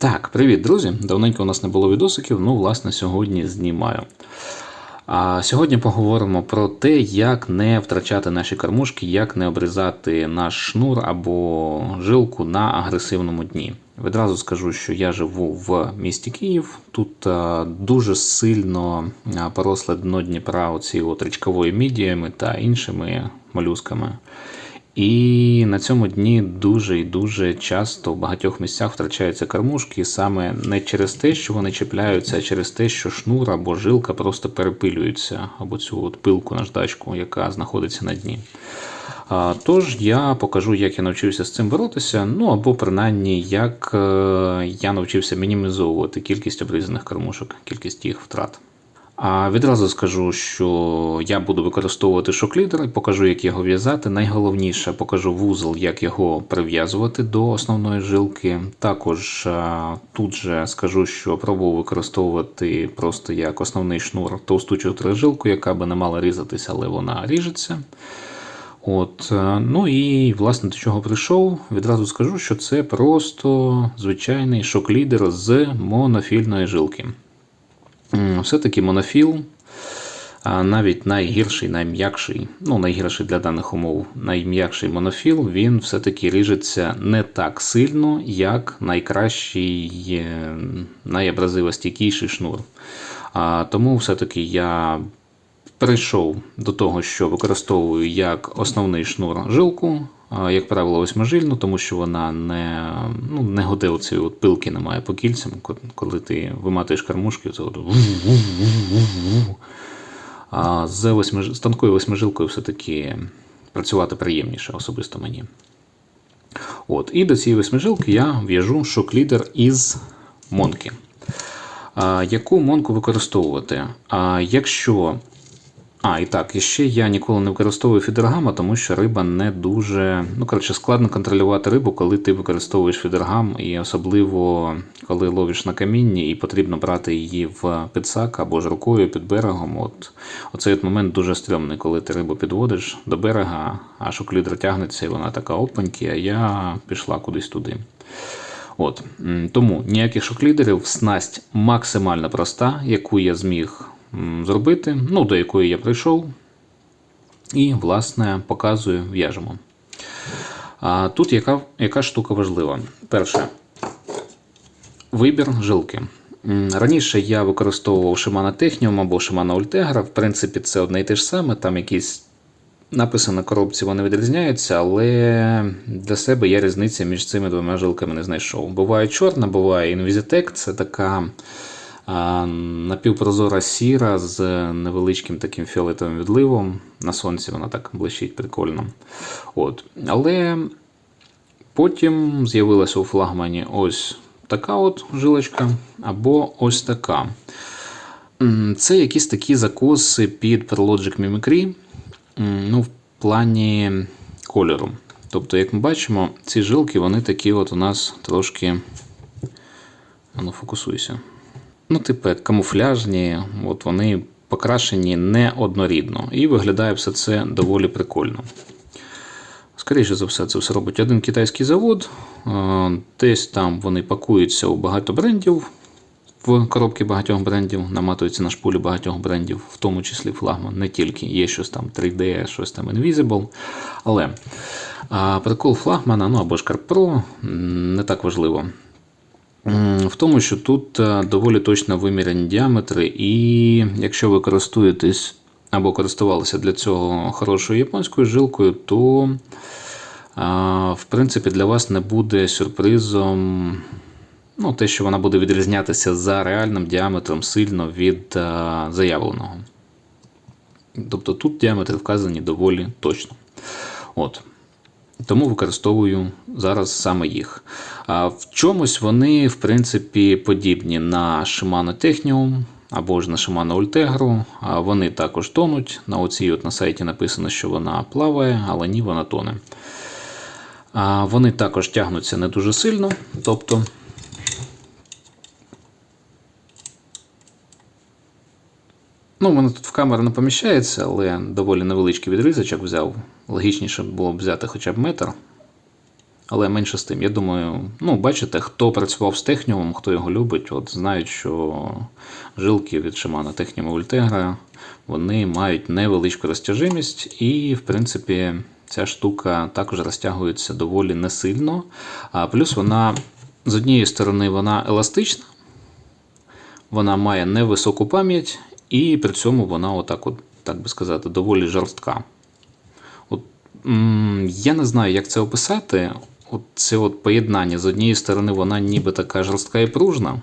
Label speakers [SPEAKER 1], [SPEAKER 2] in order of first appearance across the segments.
[SPEAKER 1] Так, привіт, друзі! Давненько у нас не було відосиків, ну, власне, сьогодні знімаю. А сьогодні поговоримо про те, як не втрачати наші кормушки, як не обрізати наш шнур або жилку на агресивному дні. Відразу скажу, що я живу в місті Київ. Тут а, дуже сильно а, поросле дно Дніпра оці от річковою мідіями та іншими молюсками. І на цьому дні дуже і дуже часто в багатьох місцях втрачаються кормушки саме не через те, що вони чіпляються, а через те, що шнур або жилка просто перепилюються, або цю от пилку наждачку, яка знаходиться на дні. Тож я покажу, як я навчився з цим боротися, ну або принаймні, як е, я навчився мінімізовувати кількість обрізаних кормушок, кількість їх втрат. А відразу скажу, що я буду використовувати шоклідер і покажу, як його в'язати. Найголовніше покажу вузол, як його прив'язувати до основної жилки. Також тут же скажу, що пробував використовувати просто як основний шнур товсту жилку, яка би не мала різатися, але вона ріжеться. От, е, Ну і власне до чого прийшов, відразу скажу, що це просто звичайний шоклідер з монофільної жилки. Все-таки монофіл, навіть найгірший, найм'якший, ну найгірший для даних умов, найм'якший монофіл, він все-таки ріжеться не так сильно, як найкращий, е, найабразивостійкіший шнур. Тому все-таки я перейшов до того, що використовую як основний шнур жилку як правило, восьмижильну, тому що вона не ну, не годе оцієї от пилки немає по кільцям, коли ти виматуєш кормушки, це от а з, восьми, з тонкою восьмижилкою все-таки працювати приємніше, особисто мені. От, І до цієї восьмижилки я в'яжу шок-лідер із монки. Яку монку використовувати? Якщо а, і так, і ще я ніколи не використовую фідергама, тому що риба не дуже. Ну, коротше, складно контролювати рибу, коли ти використовуєш фідергам, і особливо коли ловиш на камінні і потрібно брати її в підсак або ж рукою під берегом. От Оцей от момент дуже стрьомний, коли ти рибу підводиш до берега, а шоклідра тягнеться, і вона така опаньки, а я пішла кудись туди. От, Тому ніяких шоклідерів, снасть максимально проста, яку я зміг зробити, ну, до якої я прийшов. І, власне, показую, в'яжемо. А Тут яка яка штука важлива? Перше, вибір жилки. Раніше я використовував Shimano Technium або Shimano Ultegra. В принципі, це одне і те ж саме, там якісь написи на коробці вони відрізняються, але для себе я різниця між цими двома жилками не знайшов. Буває чорна, буває Invisitec, це така напівпрозора сіра з невеличким таким фіолетовим відливом. На сонці вона так блищить прикольно. От. Але потім з'явилася у флагмані ось така от жилочка, або ось така. Це якісь такі закоси під Prologic Mimicry ну, в плані кольору. Тобто, як ми бачимо, ці жилки вони такі от у нас трошки. Ну, фокусуйся ну, типу, камуфляжні, от вони покрашені неоднорідно. І виглядає все це доволі прикольно. Скоріше за все, це все робить один китайський завод. Десь там вони пакуються у багато брендів. В коробки багатьох брендів, наматуються на шпулі багатьох брендів, в тому числі флагман, не тільки є щось там 3D, щось там Invisible. Але прикол флагмана ну або ж Pro не так важливо в тому, що тут е, доволі точно виміряні діаметри, і якщо ви користуєтесь або користувалися для цього хорошою японською жилкою, то в принципі для вас не буде сюрпризом ну, те, що вона буде відрізнятися за реальним діаметром сильно від е, заявленого. Тобто тут діаметри вказані доволі точно. От. Тому використовую зараз саме їх. В чомусь вони, в принципі, подібні на Shimano Technium або ж на Shimano Ultegra. Вони також тонуть. На оцій от на сайті написано, що вона плаває, але ні, вона тоне. Вони також тягнуться не дуже сильно. тобто Ну, воно тут в камеру не поміщається, але доволі невеличкий відрізочок взяв. Логічніше було б взяти хоча б метр. Але менше з тим. Я думаю, ну, бачите, хто працював з техніумом, хто його любить, от знають, що жилки від Shimano Technium Ultegra, вони мають невеличку розтяжимість, і, в принципі, ця штука також розтягується доволі не сильно. А плюс вона з однієї сторони вона еластична, вона має невисоку пам'ять, і при цьому вона, отак, от, так би сказати, доволі жорстка. От, м, я не знаю, як це описати. От це от поєднання. З однієї сторони, вона ніби така жорстка і пружна,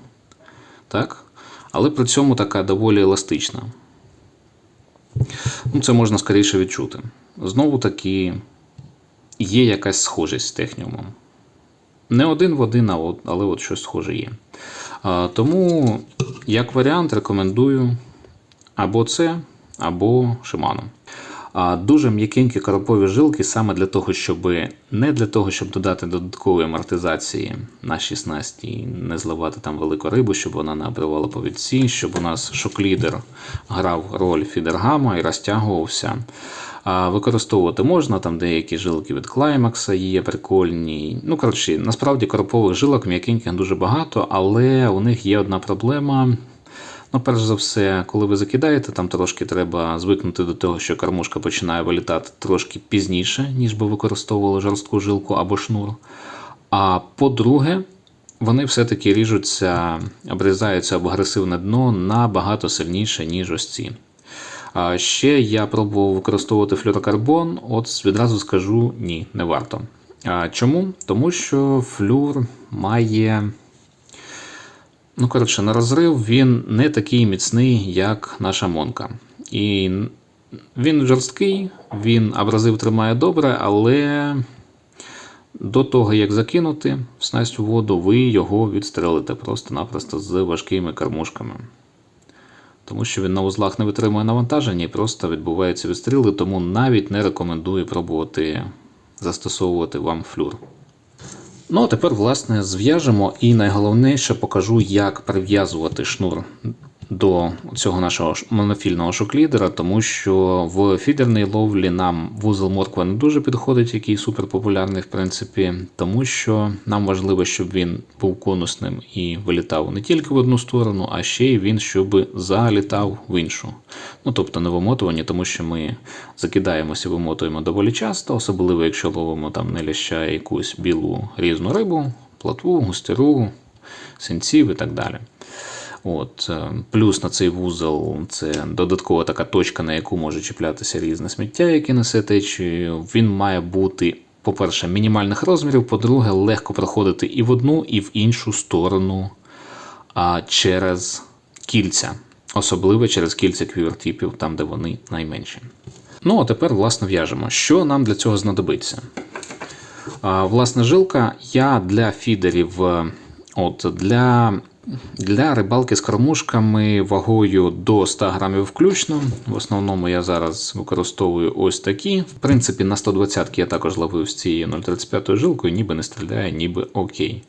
[SPEAKER 1] так? але при цьому така доволі еластична. Ну, це можна скоріше відчути. Знову таки, є якась схожість з техніумом. Не один в один, але от щось схоже є. Тому, як варіант, рекомендую або це, або Shimano. Дуже м'якенькі коропові жилки саме для того, щоб не для того, щоб додати додаткової амортизації на 16 і не зливати там велику рибу, щоб вона не обривала повідці, щоб у нас шоклідер грав роль фідергама і розтягувався. Використовувати можна, там деякі жилки від клаймакса є прикольні. Ну, коротше, насправді коропових жилок м'якеньких дуже багато, але у них є одна проблема. Ну, перш за все, коли ви закидаєте, там трошки треба звикнути до того, що кормушка починає вилітати трошки пізніше, ніж би використовували жорстку жилку або шнур. А по-друге, вони все-таки ріжуться, обрізаються об агресивне дно набагато сильніше, ніж ось ці. А ще я пробував використовувати флюрокарбон, от відразу скажу ні, не варто. А чому? Тому що флюр має. Ну, коротше, на розрив він не такий міцний, як наша монка. І він жорсткий, він абразив тримає добре, але до того, як закинути снасть у воду, ви його відстрелите просто-напросто з важкими кормушками. Тому що він на узлах не витримує навантаження і просто відбуваються відстріли, тому навіть не рекомендую пробувати застосовувати вам флюр. Ну, а тепер, власне, зв'яжемо і найголовніше покажу, як прив'язувати шнур до цього нашого монофільного шоклідера, тому що в фідерній ловлі нам вузол морква не дуже підходить, який суперпопулярний, в принципі, тому що нам важливо, щоб він був конусним і вилітав не тільки в одну сторону, а ще й він, щоб залітав в іншу. Ну, тобто не вимотування, тому що ми закидаємося, вимотуємо доволі часто, особливо якщо ловимо там не ляща якусь білу різну рибу, платву, густеру, синців і так далі. От, Плюс на цей вузол це додаткова така точка, на яку може чіплятися різне сміття, яке несе течією. Він має бути, по-перше, мінімальних розмірів, по-друге, легко проходити і в одну, і в іншу сторону а через кільця, особливо через кільця квівертіпів, там, де вони найменші. Ну, а тепер, власне, в'яжемо. Що нам для цього знадобиться? Власне, жилка я для фідерів, от, для для рибалки з кормушками вагою до 100 грамів включно. В основному я зараз використовую ось такі. В принципі, на 120 я також ловив з цією 0,35 жилкою, ніби не стріляє, ніби окей.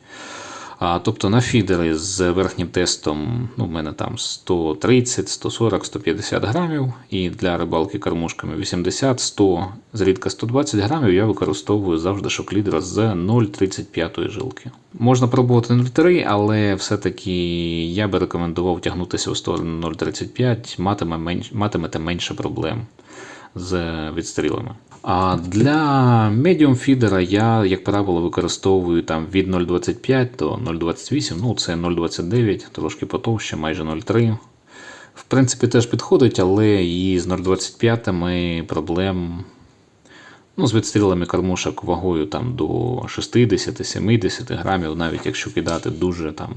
[SPEAKER 1] А, Тобто на фідери з верхнім тестом ну, в мене там 130, 140, 150 грамів. І для рибалки кормушками 80, 100, зрідка 120 грамів я використовую завжди шоклідера з 0,35 жилки. Можна пробувати 0,3, але все-таки я би рекомендував тягнутися у сторону 0,35, матиме менш, матимете менше проблем з відстрілами. Для медіум фідера я, як правило, використовую там від 0,25 до 0,28, ну це 0,29, трошки потовще, майже 0,3. В принципі, теж підходить, але і з 0,25 проблем ну, з відстрілами кормушок вагою там, до 60-70 грамів, навіть якщо кидати дуже там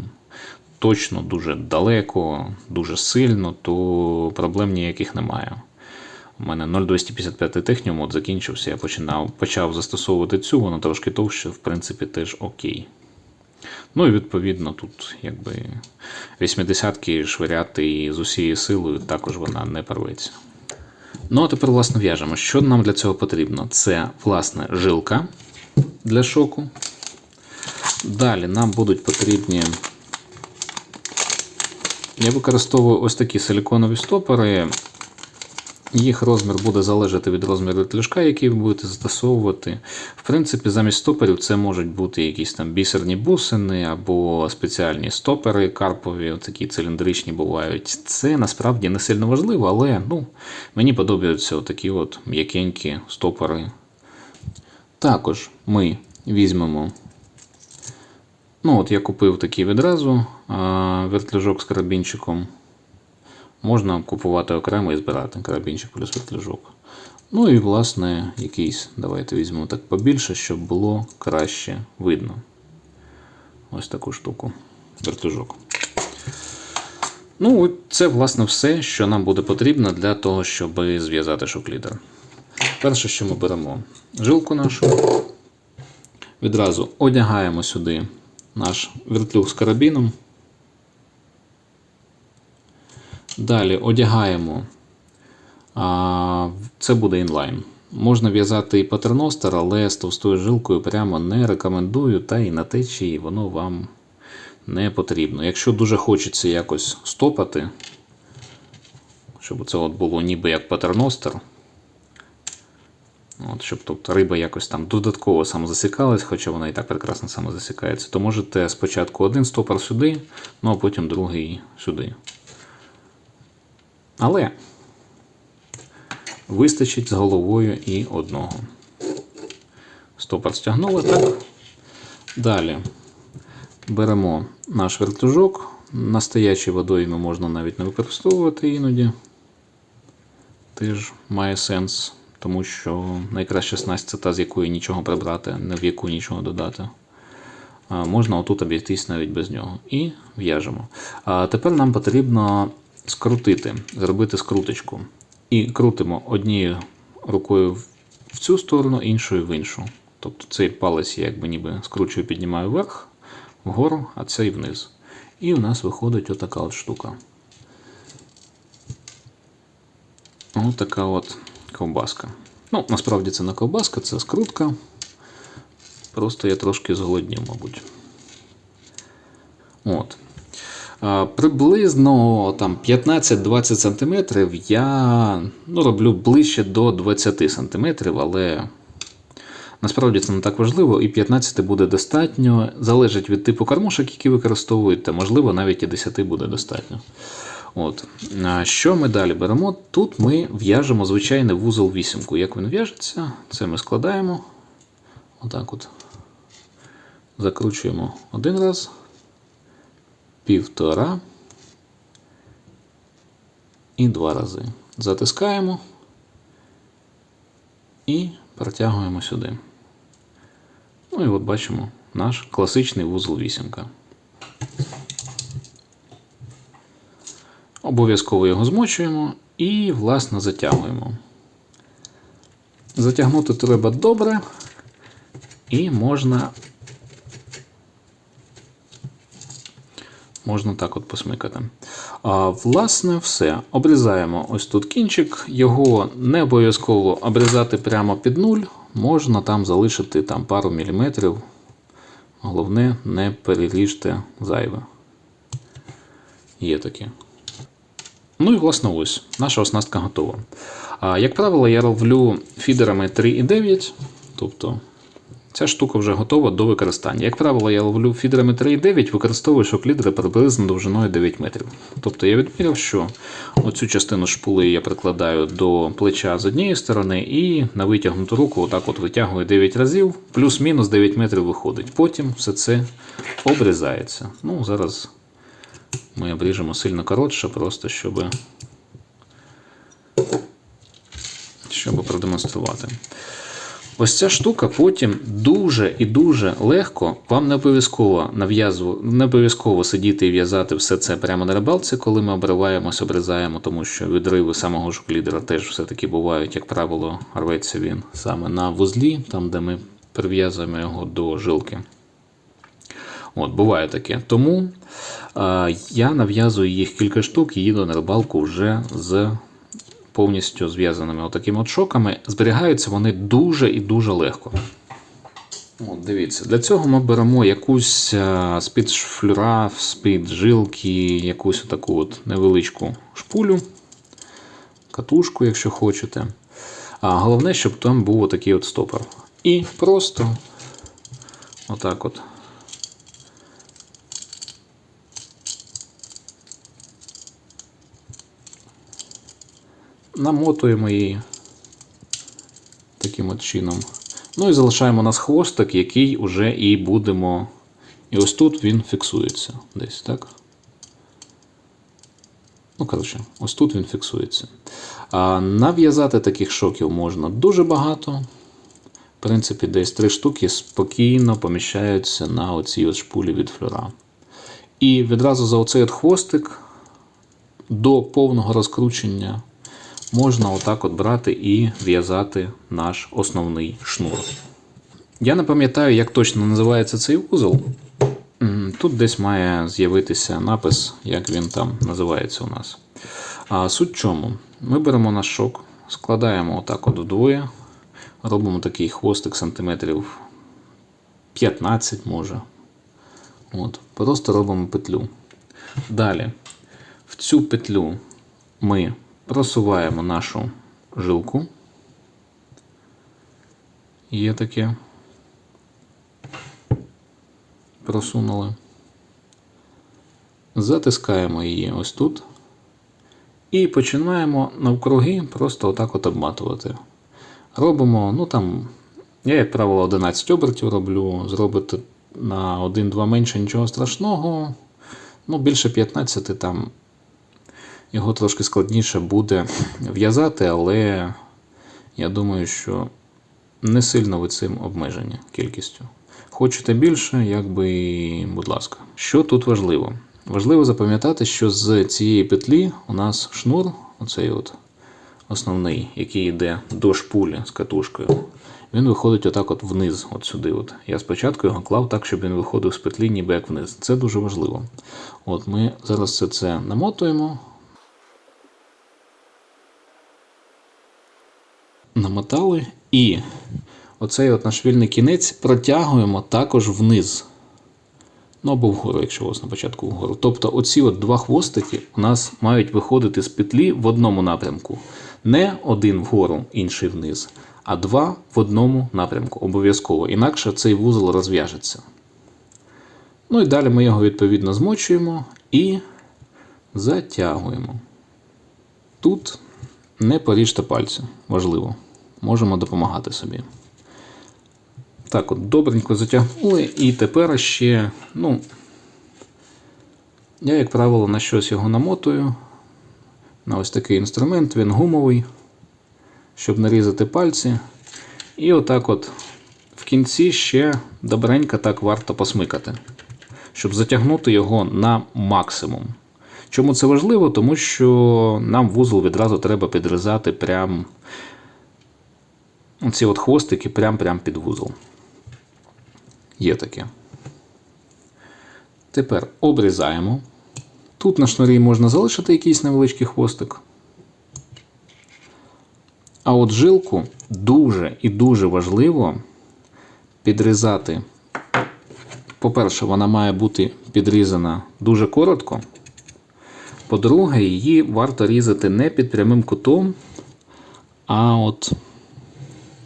[SPEAKER 1] точно, дуже далеко, дуже сильно, то проблем ніяких немає. У мене 0,255 техніум от закінчився, я починав, почав застосовувати цю, вона трошки товще, в принципі, теж окей. Ну і відповідно тут якби 80-ки швиряти з усією силою також вона не порветься. Ну, а тепер, власне, в'яжемо. Що нам для цього потрібно? Це, власне, жилка для шоку. Далі нам будуть потрібні. Я використовую ось такі силіконові стопори. Їх розмір буде залежати від розміру вертлюжка, який ви будете застосовувати. В принципі, замість стоперів це можуть бути якісь там бісерні бусини або спеціальні стопери карпові, такі циліндричні бувають. Це насправді не сильно важливо, але ну, мені подобаються такі от м'якенькі стопори. Також ми візьмемо. Ну, от я купив такий відразу вертлюжок з карабінчиком. Можна купувати окремо і збирати карабінчик плюс вертлюжок. Ну і, власне, якийсь, давайте візьмемо так побільше, щоб було краще видно. Ось таку штуку. Вертлюжок. Ну, це, власне, все, що нам буде потрібно для того, щоб зв'язати шоклідер. Перше, що ми беремо жилку нашу. Відразу одягаємо сюди наш вертлюг з карабіном. Далі одягаємо. Це буде інлайн. Можна в'язати і патерностер, але з товстою жилкою прямо не рекомендую, та і на течії воно вам не потрібно. Якщо дуже хочеться якось стопати, щоб це от було ніби як патерностер, От, щоб тобто, риба якось там додатково самозасікалась, хоча вона і так прекрасно самозасікається, то можете спочатку один стопор сюди, ну а потім другий сюди. Але вистачить з головою і одного. Стопор стягнули так. Далі беремо наш вертужок. На стоячій водоймі можна навіть не використовувати іноді. Теж має сенс, тому що найкраща снасть це та, з якої нічого прибрати, не в яку нічого додати. Можна отут обійтись навіть без нього. І в'яжемо. Тепер нам потрібно скрутити, зробити скруточку. І крутимо однією рукою в цю сторону, іншою в іншу. Тобто цей палець я якби ніби скручую, піднімаю вверх, вгору, а цей вниз. І у нас виходить отака от штука. Ось така от ковбаска. Ну, насправді це не ковбаска, це скрутка. Просто я трошки зголоднів, мабуть. От. А, Приблизно там 15-20 см я ну, роблю ближче до 20 см, але насправді це не так важливо, і 15 буде достатньо. Залежить від типу кормушок, які використовуєте, можливо, навіть і 10 буде достатньо. От. Що ми далі беремо? Тут ми в'яжемо звичайний вузол вісімку. Як він в'яжеться, це ми складаємо. Отак от. Закручуємо один раз півтора і два рази. Затискаємо і протягуємо сюди. Ну і от бачимо наш класичний вузол вісімка. Обов'язково його змочуємо і, власне, затягуємо. Затягнути треба добре, і можна Можна так от посмикати. А, Власне, все. Обрізаємо ось тут кінчик. Його не обов'язково обрізати прямо під нуль. Можна там залишити там, пару міліметрів. Головне, не переріжте зайве. Є таке. Ну і власне ось. Наша оснастка готова. А, Як правило, я роблю фідерами 3,9. Тобто Ця штука вже готова до використання. Як правило, я ловлю фідерами 3,9, використовую шоклідери приблизно довжиною 9 метрів. Тобто я відміряв, що оцю частину шпули я прикладаю до плеча з однієї сторони і на витягнуту руку отак от витягую 9 разів, плюс-мінус 9 метрів виходить. Потім все це обрізається. Ну, Зараз ми обріжемо сильно коротше, просто щоб, щоб продемонструвати. Ось ця штука потім дуже і дуже легко. Вам не обов'язково не обов'язково сидіти і в'язати все це прямо на рибалці, коли ми обриваємось, обрізаємо, тому що відриви самого жуклідера теж все-таки бувають, як правило, рветься він саме на вузлі, там де ми прив'язуємо його до жилки. От, Буває таке. Тому е, я нав'язую їх кілька штук і їду на рибалку вже з повністю зв'язаними отакими от шоками, зберігаються вони дуже і дуже легко. От, Дивіться, для цього ми беремо якусь з-під шфлюра, з-під жилки, якусь таку от невеличку шпулю. катушку, якщо хочете. А головне, щоб там був отакий от стопор. І просто отак от. Намотуємо її таким от чином. Ну і залишаємо у нас хвостик, який уже і будемо. І ось тут він фіксується десь, так? Ну, коротше, ось тут він фіксується. А нав'язати таких шоків можна дуже багато. В принципі, десь три штуки спокійно поміщаються на оцій ось шпулі від флюра. І відразу за оцей от хвостик до повного розкручення можна отак от брати і в'язати наш основний шнур. Я не пам'ятаю, як точно називається цей вузол. Тут десь має з'явитися напис, як він там називається у нас. А суть чому? Ми беремо наш шок, складаємо отак от вдвоє, робимо такий хвостик сантиметрів 15 може. От, просто робимо петлю. Далі в цю петлю ми просуваємо нашу жилку. Є таке. Просунули. Затискаємо її ось тут. І починаємо навкруги просто отак от обматувати. Робимо, ну там, я, як правило, 11 обертів роблю, зробити на 1-2 менше нічого страшного. Ну, більше 15 там його трошки складніше буде в'язати, але я думаю, що не сильно ви цим обмежені кількістю. Хочете більше, якби, будь ласка. Що тут важливо? Важливо запам'ятати, що з цієї петлі у нас шнур, оцей от основний, який йде до шпулі з катушкою, він виходить отак от вниз, от сюди. От. Я спочатку його клав так, щоб він виходив з петлі ніби як вниз. Це дуже важливо. От Ми зараз все це намотуємо. Намотали і оцей от наш вільний кінець протягуємо також вниз. Ну або вгору, якщо у вас на початку вгору. Тобто оці от два хвостики у нас мають виходити з петлі в одному напрямку. Не один вгору, інший вниз, а два в одному напрямку. Обов'язково. Інакше цей вузол розв'яжеться. Ну і далі ми його відповідно змочуємо і затягуємо. Тут не поріжте пальці, важливо. Можемо допомагати собі. Так, от добренько затягнули, і тепер ще, ну, я, як правило, на щось його намотую. На ось такий інструмент, він гумовий, щоб нарізати пальці. І отак от в кінці ще добренько так варто посмикати, щоб затягнути його на максимум. Чому це важливо? Тому що нам вузол відразу треба підрізати прям ці от хвостики прям-прям під вузол. Є таке. Тепер обрізаємо. Тут на шнурі можна залишити якийсь невеличкий хвостик. А от жилку дуже і дуже важливо підрізати. По-перше, вона має бути підрізана дуже коротко. По-друге, її варто різати не під прямим кутом, а от,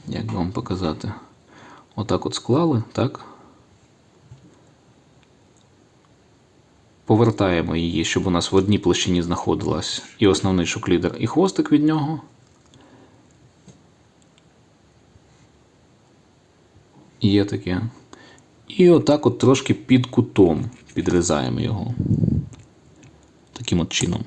[SPEAKER 1] як вам показати, отак от склали, так? Повертаємо її, щоб у нас в одній площині знаходилась і основний шоклідер, і хвостик від нього. Є таке. І отак от трошки під кутом підрізаємо його. Таким от чином.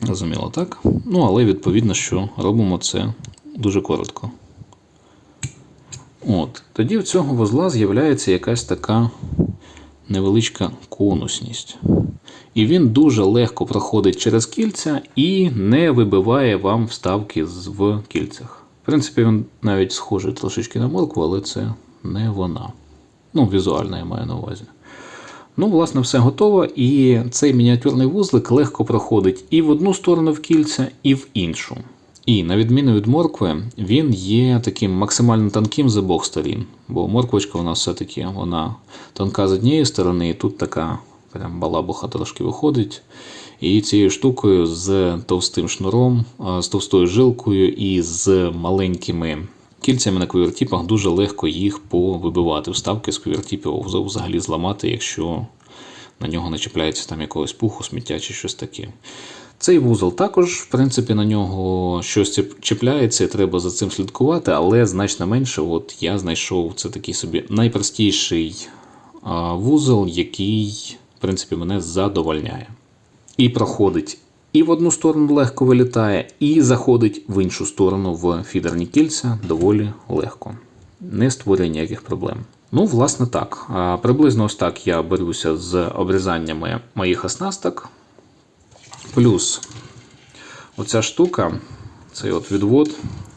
[SPEAKER 1] Розуміло, так? Ну, але відповідно, що робимо це дуже коротко. От. Тоді в цього вузла з'являється якась така невеличка конусність. І він дуже легко проходить через кільця і не вибиває вам вставки в кільцях. В принципі, він навіть схожий трошечки на моркву, але це не вона. Ну, візуально я маю на увазі. Ну, власне, все готово. І цей мініатюрний вузлик легко проходить і в одну сторону в кільця, і в іншу. І на відміну від моркви, він є таким максимально тонким з обох сторін. Бо морквочка у нас все-таки вона тонка з однієї сторони, і тут така прям балабуха трошки виходить. І цією штукою з товстим шнуром, з товстою жилкою і з маленькими кільцями на квівертіпах дуже легко їх повибивати. Вставки з квівертіпів взагалі зламати, якщо на нього не чіпляється там якогось пуху, сміття чи щось таке. Цей вузол також, в принципі, на нього щось чіпляється, і треба за цим слідкувати, але значно менше. От я знайшов це такий собі найпростіший вузол, який, в принципі, мене задовольняє. І проходить і в одну сторону легко вилітає, і заходить в іншу сторону в фідерні кільця доволі легко. Не створює ніяких проблем. Ну, власне, так. Приблизно ось так я беруся з обрізаннями моїх оснасток. Плюс оця штука, цей от відвод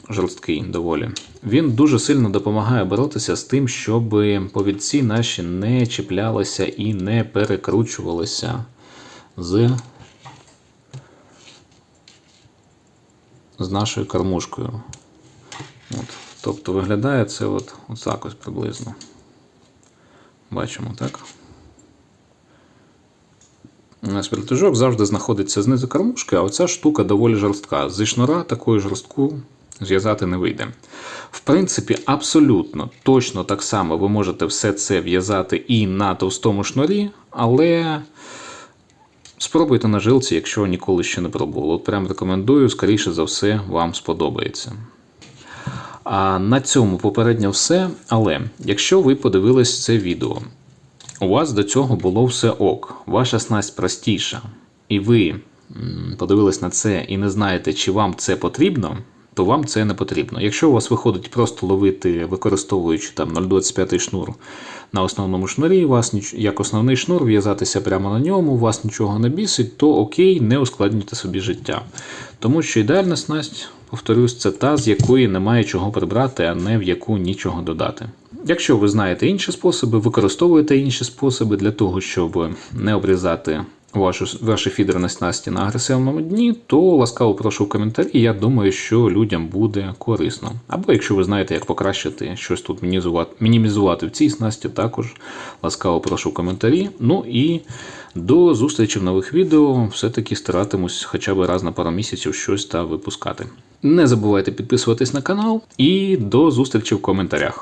[SPEAKER 1] жорсткий доволі, він дуже сильно допомагає боротися з тим, щоб повідці наші не чіплялися і не перекручувалися з, з нашою кормушкою. От. Тобто виглядає це от, от так ось приблизно. Бачимо, так? Наш вертежок завжди знаходиться знизу кормушки, а оця штука доволі жорстка. Зі шнура такою жорстку зв'язати не вийде. В принципі, абсолютно точно так само ви можете все це в'язати і на товстому шнурі, але спробуйте на жилці, якщо ніколи ще не пробували. От прям рекомендую, скоріше за все, вам сподобається. А на цьому попередньо все. Але якщо ви подивились це відео, у вас до цього було все ок, ваша снасть простіша, і ви подивились на це і не знаєте, чи вам це потрібно, то вам це не потрібно. Якщо у вас виходить просто ловити, використовуючи там 0,25 шнур на основному шнурі, вас як основний шнур, в'язатися прямо на ньому, у вас нічого не бісить, то окей, не ускладнюйте собі життя. Тому що ідеальна снасть, повторюсь, це та, з якої немає чого прибрати, а не в яку нічого додати. Якщо ви знаєте інші способи, використовуєте інші способи для того, щоб не обрізати вашу, ваші фідерні снасті на агресивному дні, то ласкаво прошу в коментарі. Я думаю, що людям буде корисно. Або якщо ви знаєте, як покращити щось тут мінімізувати в цій снасті, також ласкаво прошу в коментарі. Ну і до зустрічі в нових відео. Все-таки старатимусь хоча б раз на пару місяців щось та випускати. Не забувайте підписуватись на канал і до зустрічі в коментарях.